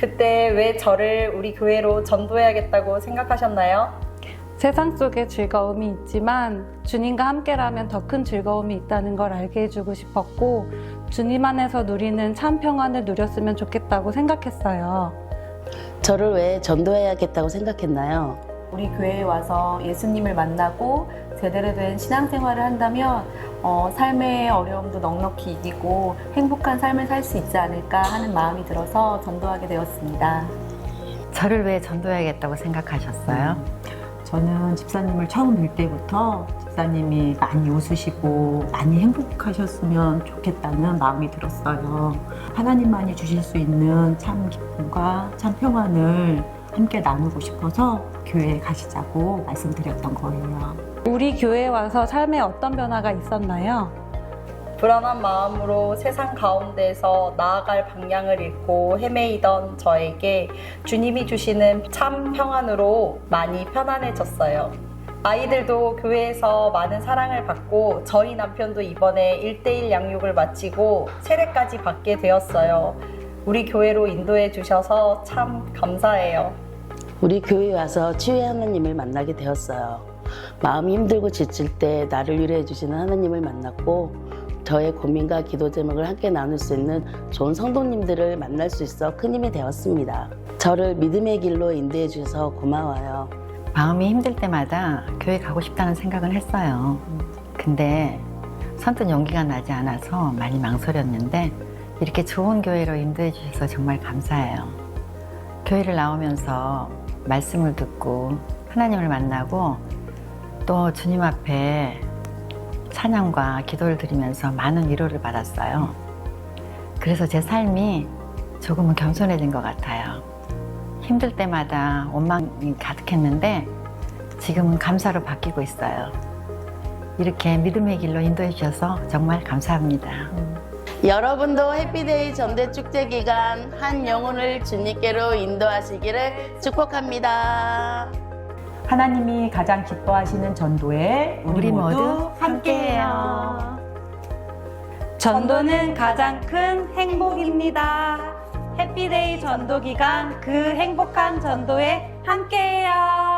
그때 왜 저를 우리 교회로 전도해야겠다고 생각하셨나요? 세상 속에 즐거움이 있지만 주님과 함께라면 더 큰 즐거움이 있다는 걸 알게 해주고 싶었고 주님 안에서 누리는 참 평안을 누렸으면 좋겠다고 생각했어요. 저를 왜 전도해야겠다고 생각했나요? 우리 교회에 와서 예수님을 만나고 제대로 된 신앙생활을 한다면 어, 삶의 어려움도 넉넉히 이기고 행복한 삶을 살 수 있지 않을까 하는 마음이 들어서 전도하게 되었습니다. 저를 왜 전도해야겠다고 생각하셨어요? 저는 집사님을 처음 뵐 때부터 집사님이 많이 웃으시고 많이 행복하셨으면 좋겠다는 마음이 들었어요. 하나님만이 주실 수 있는 참 기쁨과 참 평안을 함께 나누고 싶어서 교회에 가시자고 말씀드렸던 거예요. 우리 교회에 와서 삶에 어떤 변화가 있었나요? 불안한 마음으로 세상 가운데서 나아갈 방향을 잃고 헤매이던 저에게 주님이 주시는 참 평안으로 많이 편안해졌어요. 아이들도 교회에서 많은 사랑을 받고 저희 남편도 이번에 1대1 양육을 마치고 세례까지 받게 되었어요. 우리 교회로 인도해 주셔서 참 감사해요. 우리 교회에 와서 치유의 하나님을 만나게 되었어요. 마음이 힘들고 지칠 때 나를 위로해 주시는 하나님을 만났고 저의 고민과 기도 제목을 함께 나눌 수 있는 좋은 성도님들을 만날 수 있어 큰 힘이 되었습니다. 저를 믿음의 길로 인도해 주셔서 고마워요. 마음이 힘들 때마다 교회 가고 싶다는 생각은 했어요. 근데 선뜻 용기가 나지 않아서 많이 망설였는데 이렇게 좋은 교회로 인도해 주셔서 정말 감사해요. 교회를 나오면서 말씀을 듣고 하나님을 만나고 또 주님 앞에 찬양과 기도를 드리면서 많은 위로를 받았어요. 그래서 제 삶이 조금은 겸손해진 것 같아요. 힘들 때마다 원망이 가득했는데 지금은 감사로 바뀌고 있어요. 이렇게 믿음의 길로 인도해 주셔서 정말 감사합니다. 여러분도 해피데이 전대 축제 기간 한 영혼을 주님께로 인도하시기를 축복합니다. 하나님이 가장 기뻐하시는 전도에 우리, 우리 모두 모두 함께해요. 전도는 가장 큰 행복입니다. 해피데이 전도 기간 그 행복한 전도에 함께해요.